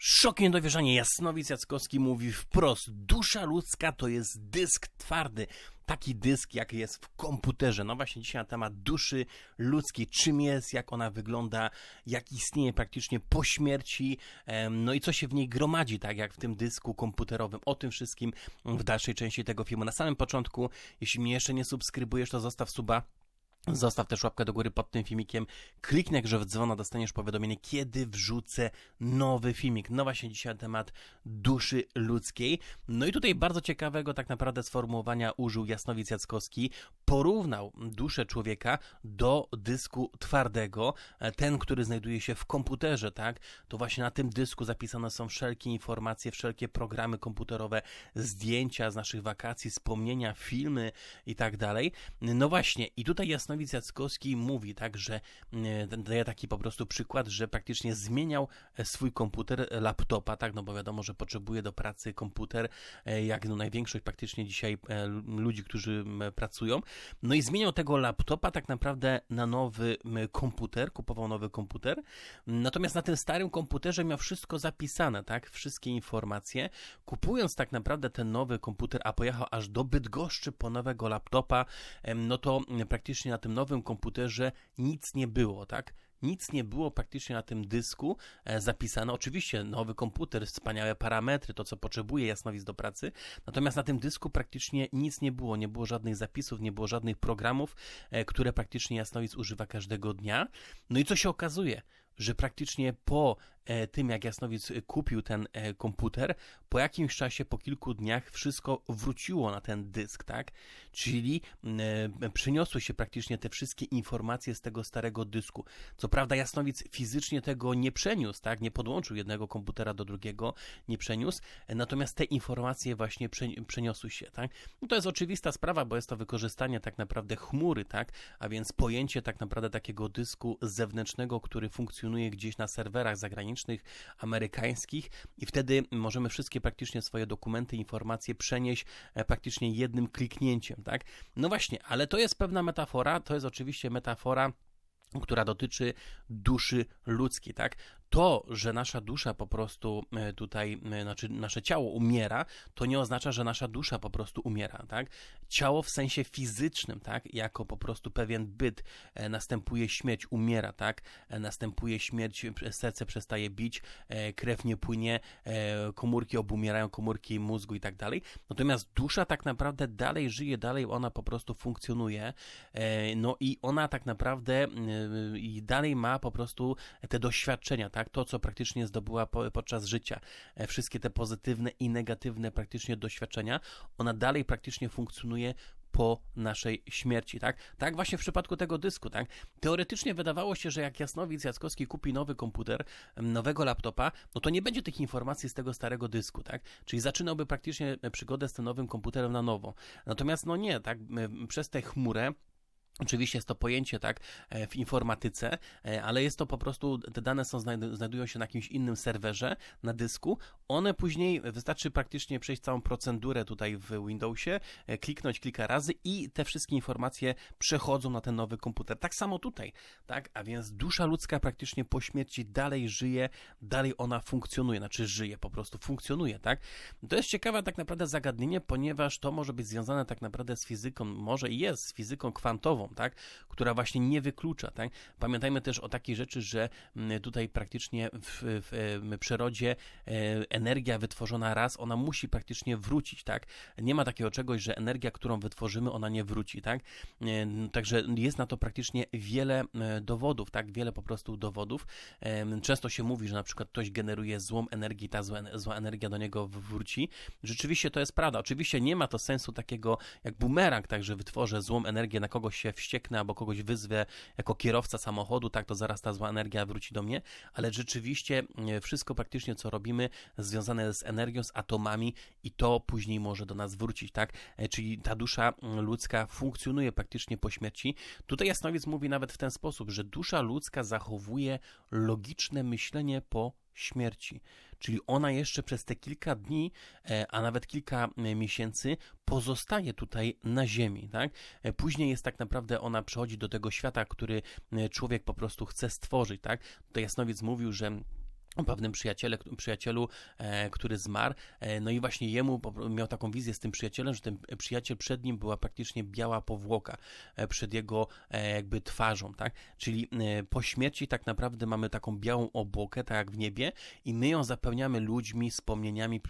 Szok niedowierzanie. Jasnowic Jackowski mówi wprost. Dusza ludzka to jest dysk twardy. Taki dysk, jak jest w komputerze. No właśnie dzisiaj na temat duszy ludzkiej. Czym jest, jak ona wygląda, jak istnieje praktycznie po śmierci, no i co się w niej gromadzi, tak jak w tym dysku komputerowym. O tym wszystkim w dalszej części tego filmu. Na samym początku, jeśli mnie jeszcze nie subskrybujesz, to zostaw suba. Zostaw też łapkę do góry pod tym filmikiem. Kliknij jakże w dzwona, dostaniesz powiadomienie, kiedy wrzucę nowy filmik. No właśnie dzisiaj temat duszy ludzkiej. No i tutaj bardzo ciekawego tak naprawdę sformułowania użył Jasnowic Jackowski. Porównał duszę człowieka do dysku twardego, e, ten, który znajduje się w komputerze, tak? To właśnie na tym dysku zapisane są wszelkie informacje, wszelkie programy komputerowe, zdjęcia z naszych wakacji, wspomnienia, filmy i tak dalej. No właśnie, i tutaj Jasnowic Jackowski mówi, tak, że e, daje taki po prostu przykład, że praktycznie zmieniał e, swój komputer, e, laptopa, tak, no bo wiadomo, że potrzebuje do pracy komputer, jak no największość praktycznie dzisiaj ludzi, którzy pracują. No i zmieniał tego laptopa tak naprawdę na nowy komputer, kupował nowy komputer. Natomiast na tym starym komputerze miał wszystko zapisane, tak, wszystkie informacje. Kupując tak naprawdę ten nowy komputer, a pojechał aż do Bydgoszczy po nowego laptopa, no to praktycznie na tym nowym komputerze nic nie było, tak? Nic nie było praktycznie na tym dysku e, zapisane. Oczywiście nowy komputer, wspaniałe parametry, to co potrzebuje jasnowic do pracy. Natomiast na tym dysku praktycznie nic nie było. Nie było żadnych zapisów, nie było żadnych programów, e, które praktycznie jasnowic używa każdego dnia. No i co się okazuje? Że praktycznie po tym, jak Jasnowic kupił ten e, komputer, po jakimś czasie, po kilku dniach, wszystko wróciło na ten dysk, tak? Czyli e, przyniosły się praktycznie te wszystkie informacje z tego starego dysku. Co prawda, Jasnowic fizycznie tego nie przeniósł, tak? Nie podłączył jednego komputera do drugiego, nie przeniósł, e, natomiast te informacje właśnie prze- przeniosły się, tak? No to jest oczywista sprawa, bo jest to wykorzystanie tak naprawdę chmury, tak? A więc pojęcie tak naprawdę takiego dysku zewnętrznego, który funkcjonuje gdzieś na serwerach zagranicznych, amerykańskich i wtedy możemy wszystkie praktycznie swoje dokumenty, informacje przenieść e, praktycznie jednym kliknięciem, tak? No właśnie, ale to jest pewna metafora, to jest oczywiście metafora która dotyczy duszy ludzkiej, tak? To, że nasza dusza po prostu e, tutaj, e, znaczy nasze ciało umiera, to nie oznacza, że nasza dusza po prostu umiera, tak? Ciało w sensie fizycznym, tak? Jako po prostu pewien byt e, następuje śmierć, umiera, tak? Następuje śmierć, serce przestaje bić, krew nie płynie, komórki obumierają, komórki mózgu i tak dalej. Natomiast dusza tak naprawdę dalej żyje, dalej ona po prostu funkcjonuje, no i ona tak naprawdę i dalej ma po prostu te doświadczenia, tak? To, co praktycznie zdobyła po, podczas życia. E, Wszystkie te pozytywne i negatywne praktycznie doświadczenia, ona dalej praktycznie funkcjonuje po naszej śmierci, tak? Tak właśnie w przypadku tego dysku, tak? Teoretycznie wydawało się, że jak Jasnowic Jackowski kupi nowy komputer, nowego laptopa, no to nie będzie tych informacji z tego starego dysku, tak? Czyli zaczynałby praktycznie przygodę z tym nowym komputerem na nowo. Natomiast no nie, tak? Przez tę chmurę Oczywiście jest to pojęcie, tak, e, w informatyce, e, ale jest to po prostu, te dane są, znajdu- znajdują się na jakimś innym serwerze, na dysku. One później, wystarczy praktycznie przejść całą procedurę tutaj w Windowsie, e, kliknąć kilka razy i te wszystkie informacje przechodzą na ten nowy komputer. Tak samo tutaj, tak, a więc dusza ludzka praktycznie po śmierci dalej żyje, dalej ona funkcjonuje, znaczy żyje, po prostu funkcjonuje, tak. To jest ciekawe tak naprawdę zagadnienie, ponieważ to może być związane tak naprawdę z fizyką, może i jest z fizyką kwantową, tak, która właśnie nie wyklucza, tak. Pamiętajmy też o takiej rzeczy, że mm, tutaj praktycznie w, w przyrodzie e, energia wytworzona raz, ona musi praktycznie wrócić, tak. Nie ma takiego czegoś, że energia, którą wytworzymy, ona nie wróci, tak. E, Także jest na to praktycznie wiele e, dowodów, tak, wiele po prostu dowodów. Często się mówi, że na przykład ktoś generuje złą energię, ta zła, energia do niego wróci. Rzeczywiście to jest prawda. Oczywiście nie ma to sensu takiego jak bumerang, tak, że wytworzę złą energię, na kogoś się wścieknę albo kogoś wyzwę jako kierowca samochodu, tak, to zaraz ta zła energia wróci do mnie, ale rzeczywiście e, wszystko praktycznie, co robimy, związane z energią, z atomami i to później może do nas wrócić, tak? E, Czyli ta dusza mm, ludzka funkcjonuje praktycznie po śmierci. Tutaj Jasnowiec mówi nawet w ten sposób, że dusza ludzka zachowuje logiczne myślenie po śmierci. Czyli ona jeszcze przez te kilka dni, e, a nawet kilka e, miesięcy pozostaje tutaj na ziemi, tak? E, Później jest tak naprawdę ona przechodzi do tego świata, który człowiek po prostu chce stworzyć, tak? Tutaj Jasnowiec mówił, że o pewnym przyjaciele, przyjacielu, e, który zmarł. E, no i właśnie jemu miał taką wizję z tym przyjacielem, że ten przyjaciel przed nim była praktycznie biała powłoka e, przed jego jakby twarzą, tak? Czyli po śmierci tak naprawdę mamy taką białą obłokę, tak jak w niebie i my ją zapełniamy ludźmi, wspomnieniami,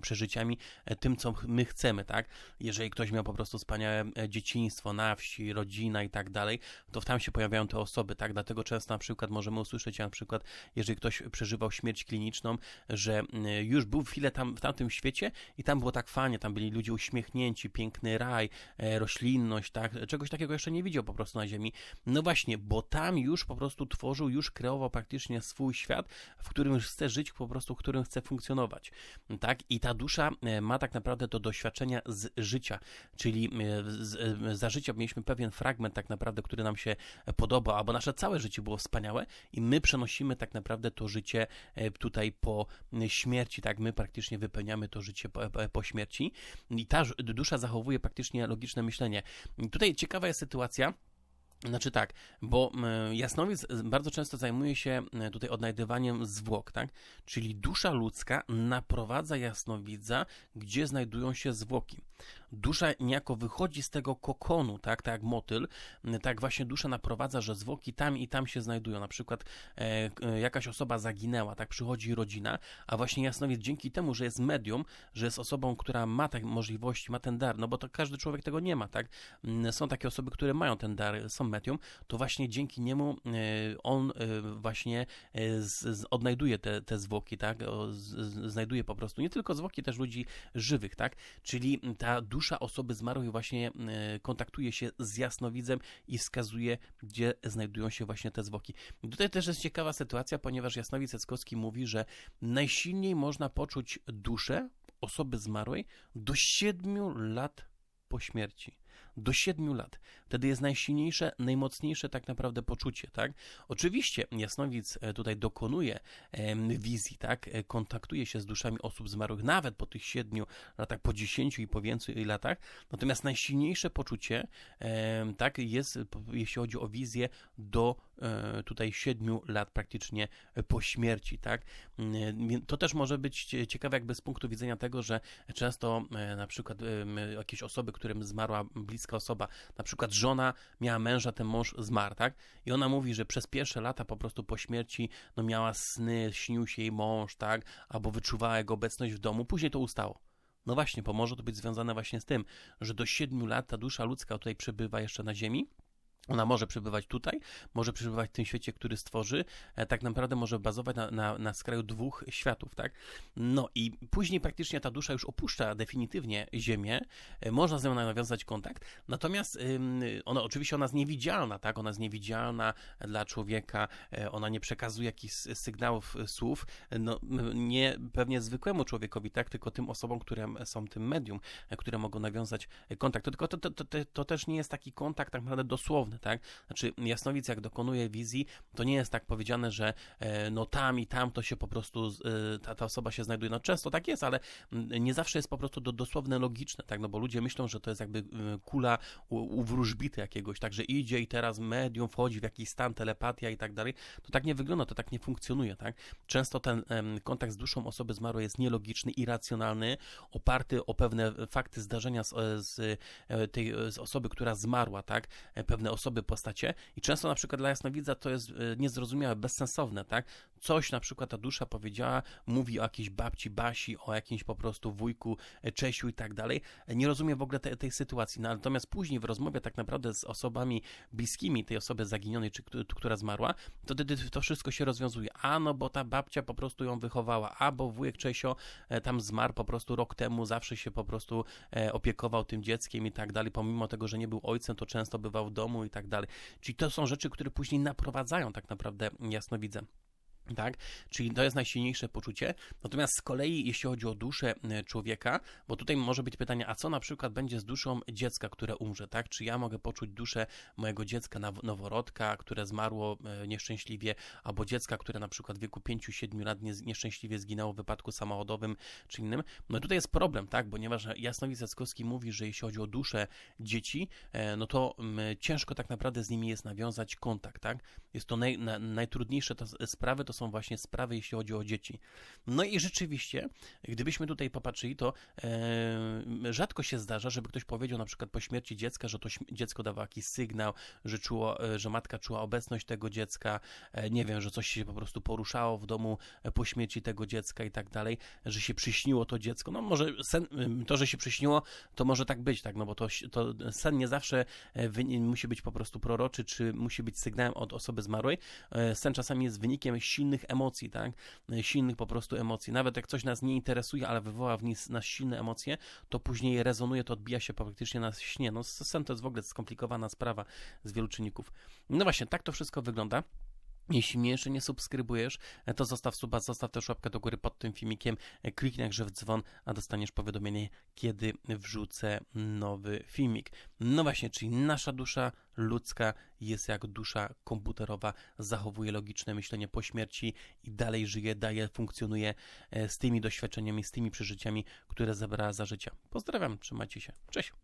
przeżyciami, tym, co my chcemy, tak? Jeżeli ktoś miał po prostu wspaniałe dzieciństwo na wsi, rodzina i tak dalej, to tam się pojawiają te osoby, tak? Dlatego często na przykład możemy usłyszeć, na przykład, jeżeli ktoś przeżywa przeżywał śmierć kliniczną, że mm, już był chwilę tam w tamtym świecie i tam było tak fajnie, tam byli ludzie uśmiechnięci, piękny raj, e, roślinność, tak, czegoś takiego jeszcze nie widział po prostu na ziemi. No właśnie, bo tam już po prostu tworzył, już kreował praktycznie swój świat, w którym chce żyć, po prostu w którym chce funkcjonować, tak, i ta dusza e, ma tak naprawdę to doświadczenia z życia, czyli e, za życia mieliśmy pewien fragment tak naprawdę, który nam się podoba, albo nasze całe życie było wspaniałe i my przenosimy tak naprawdę to życie E, tutaj po śmierci, tak, my praktycznie wypełniamy to życie po, po śmierci i ta dusza zachowuje praktycznie logiczne myślenie. Tutaj ciekawa jest sytuacja, znaczy tak, bo jasnowic bardzo często zajmuje się tutaj odnajdywaniem zwłok, tak? Czyli dusza ludzka naprowadza jasnowidza, gdzie znajdują się zwłoki dusza niejako wychodzi z tego kokonu, tak, tak jak motyl, tak właśnie dusza naprowadza, że zwłoki tam i tam się znajdują. Na przykład e, e, jakaś osoba zaginęła, tak, przychodzi rodzina, a właśnie jasnowiec dzięki temu, że jest medium, że jest osobą, która ma te możliwości, ma ten dar, no bo to każdy człowiek tego nie ma, tak. Są takie osoby, które mają ten dar, są medium, to właśnie dzięki niemu e, on e, właśnie e, z, z, odnajduje te, te zwłoki, tak, z, znajduje po prostu nie tylko zwłoki, też ludzi żywych, tak, czyli ta dusza osoby zmarłej właśnie kontaktuje się z jasnowidzem i wskazuje, gdzie znajdują się właśnie te zwłoki. Tutaj też jest ciekawa sytuacja, ponieważ jasnowic Ceckowski mówi, że najsilniej można poczuć duszę osoby zmarłej do 7 lat po śmierci do 7 lat. Wtedy jest najsilniejsze, najmocniejsze tak naprawdę poczucie, tak? Oczywiście Jasnowic e, tutaj dokonuje wizji, tak? E, kontaktuje się z duszami osób zmarłych nawet po tych 7 latach, po 10 i po więcej latach. Natomiast najsilniejsze poczucie, tak, jest, jeśli chodzi o wizję, do e, tutaj 7 lat praktycznie po śmierci, tak? To też może być ciekawe jakby z punktu widzenia tego, że często na przykład jakieś osoby, którym zmarła bliska osoba, na przykład żona miała męża, ten mąż zmarł, tak? I ona mówi, że przez pierwsze lata po prostu po śmierci, no miała sny, śnił się jej mąż, tak? Albo wyczuwała jego obecność w domu, później to ustało. No właśnie, bo może to być związane właśnie z tym, że do siedmiu lat ta dusza ludzka tutaj przebywa jeszcze na ziemi, ona może przebywać tutaj, może przebywać w tym świecie, który stworzy, e, tak naprawdę może bazować na, na, na skraju dwóch światów, tak? No i później praktycznie ta dusza już opuszcza definitywnie Ziemię, e, można z nią nawiązać kontakt, natomiast ona oczywiście ona jest niewidzialna, tak? Ona jest niewidzialna dla człowieka, e, ona nie przekazuje jakichś sygnałów, słów, no nie pewnie zwykłemu człowiekowi, tak? Tylko tym osobom, które są tym medium, które mogą nawiązać kontakt. To, tylko to, to, to, to też nie jest taki kontakt tak naprawdę dosłowny, tak? Znaczy, jasnowic jak dokonuje wizji, to nie jest tak powiedziane, że e, no tam i tam to się po prostu, e, ta, ta osoba się znajduje. No często tak jest, ale nie zawsze jest po prostu do, dosłowne logiczne, tak? No bo ludzie myślą, że to jest jakby kula u, u wróżbity jakiegoś, tak? Że idzie i teraz medium wchodzi w jakiś stan, telepatia i tak dalej. To tak nie wygląda, to tak nie funkcjonuje, tak? Często ten kontakt z duszą osoby zmarłej jest nielogiczny, irracjonalny, oparty o pewne fakty, zdarzenia z, z e, tej z osoby, która zmarła, tak? Pewne osoby osoby, postacie i często na przykład dla jasnowidza to jest e, niezrozumiałe, bezsensowne, tak? Coś na przykład ta dusza powiedziała, mówi o jakiejś babci Basi, o jakimś po prostu wujku e, Czesiu i tak dalej. Nie rozumie w ogóle te, tej sytuacji. No, natomiast później w rozmowie tak naprawdę z osobami bliskimi tej osoby zaginionej, czy która zmarła, to wtedy to wszystko się rozwiązuje. A no, bo ta babcia po prostu ją wychowała, a bo wujek Czesio e, tam zmarł po prostu rok temu, zawsze się po prostu opiekował tym dzieckiem i tak dalej, pomimo tego, że nie był ojcem, to często bywał w domu i tak dalej. Czyli to są rzeczy, które później naprowadzają tak naprawdę jasnowidzę. Tak? Czyli to jest najsilniejsze poczucie. Natomiast z kolei, jeśli chodzi o duszę e, człowieka, bo tutaj może być pytanie, a co na przykład będzie z duszą dziecka, które umrze, tak? Czy ja mogę poczuć duszę mojego dziecka noworodka, które zmarło e, nieszczęśliwie, albo dziecka, które na przykład w wieku 5-7 lat nieszczęśliwie zginęło w wypadku samochodowym czy innym? No tutaj jest problem, tak? Ponieważ Jasnowic Jackowski mówi, że jeśli chodzi o duszę dzieci, e, no to ciężko tak naprawdę z nimi jest nawiązać kontakt, tak? Jest to naj, na, najtrudniejsze to sprawy, to są właśnie sprawy, jeśli chodzi o dzieci. No i rzeczywiście, gdybyśmy tutaj popatrzyli, to e, rzadko się zdarza, żeby ktoś powiedział na przykład po śmierci dziecka, że to dziecko dawało jakiś sygnał, że, czuło, e, że matka czuła obecność tego dziecka, e, nie wiem, że coś się po prostu poruszało w domu e, po śmierci tego dziecka i tak dalej, że się przyśniło to dziecko. No może sen, to, że się przyśniło, to może tak być, tak, no bo to, to sen nie zawsze musi być po prostu proroczy, czy musi być sygnałem od osoby zmarłej. Sen czasami jest wynikiem silnych emocji, tak, silnych po prostu emocji. Nawet jak coś nas nie interesuje, ale wywoła w nas silne emocje, to później rezonuje, to odbija się praktycznie na śnie. No sen to jest w ogóle skomplikowana sprawa z wielu czynników. No właśnie, tak to wszystko wygląda. Jeśli mnie jeszcze nie subskrybujesz, e, to zostaw suba, zostaw też łapkę do góry pod tym filmikiem, e, kliknij jakże w dzwon, a dostaniesz powiadomienie, kiedy wrzucę nowy filmik. No właśnie, czyli nasza dusza ludzka jest jak dusza komputerowa, zachowuje logiczne myślenie po śmierci i dalej żyje, daje, funkcjonuje e, z tymi doświadczeniami, z tymi przeżyciami, które zebrała za życia. Pozdrawiam, trzymajcie się, cześć!